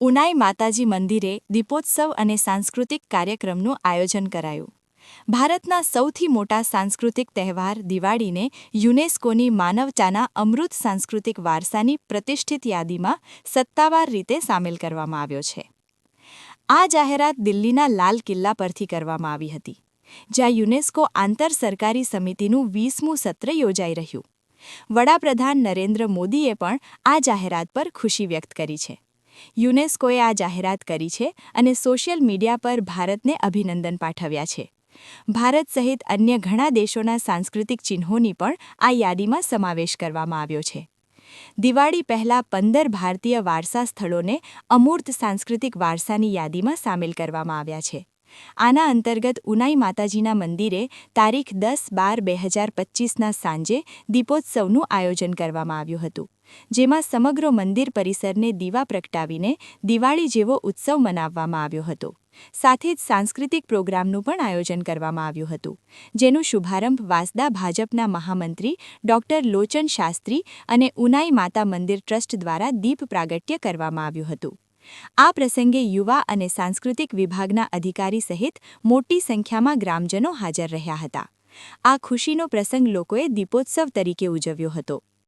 ઉનાઈ માતાજી મંદિરે દીપોત્સવ અને સાંસ્કૃતિક કાર્યક્રમનું આયોજન કરાયું. ભારતના સૌથી મોટા સાંસ્કૃતિક તહેવાર દિવાળીને યુનેસ્કોની માનવતાના અમૃત સાંસ્કૃતિક વારસાની પ્રતિષ્ઠિત યાદીમાં સત્તાવાર રીતે સામેલ કરવામાં આવ્યો છે. આ જાહેરાત દિલ્હીના લાલ કિલ્લા પરથી કરવામાં આવી હતી, જ્યાં યુનેસ્કો આંતર સરકારી સમિતિનું વીસમું સત્ર યોજાઈ રહ્યું. વડાપ્રધાન નરેન્દ્ર મોદીએ પણ આ જાહેરાત પર ખુશી વ્યક્ત કરી છે. યુનેસ્કોએ આ જાહેરાત કરી છે અને સોશિયલ મીડિયા પર ભારતને અભિનંદન પાઠવ્યા છે. ભારત સહિત અન્ય ઘણા દેશોના સાંસ્કૃતિક ચિહ્નોની પણ આ યાદીમાં સમાવેશ કરવામાં આવ્યો છે. દિવાળી પહેલા પંદર ભારતીય વારસા સ્થળોને અમૂર્ત સાંસ્કૃતિક વારસાની યાદીમાં સામેલ કરવામાં આવ્યા છે. આના અંતર્ગત ઉનાઈ માતાજીના મંદિરે તારીખ દસ બાર બે હજાર પચીસના સાંજે દીપોત્સવનું આયોજન કરવામાં આવ્યું હતું, જેમાં સમગ્ર મંદિર પરિસરને દીવા પ્રગટાવીને દિવાળી જેવો ઉત્સવ મનાવવામાં આવ્યો હતો. સાથે જ સાંસ્કૃતિક પ્રોગ્રામનું પણ આયોજન કરવામાં આવ્યું હતું, જેનું શુભારંભ વાસદા ભાજપના મહામંત્રી ડોક્ટર લોચન શાસ્ત્રી અને ઉનાઈ માતા મંદિર ટ્રસ્ટ દ્વારા દીપ પ્રાગટ્ય કરવામાં આવ્યું હતું. આ પ્રસંગે યુવા અને સાંસ્કૃતિક વિભાગના અધિકારી સહિત મોટી સંખ્યામાં ગ્રામજનો હાજર રહ્યા હતા. આ ખુશીનો પ્રસંગ લોકોએ દીપોત્સવ તરીકે ઉજવ્યો હતો.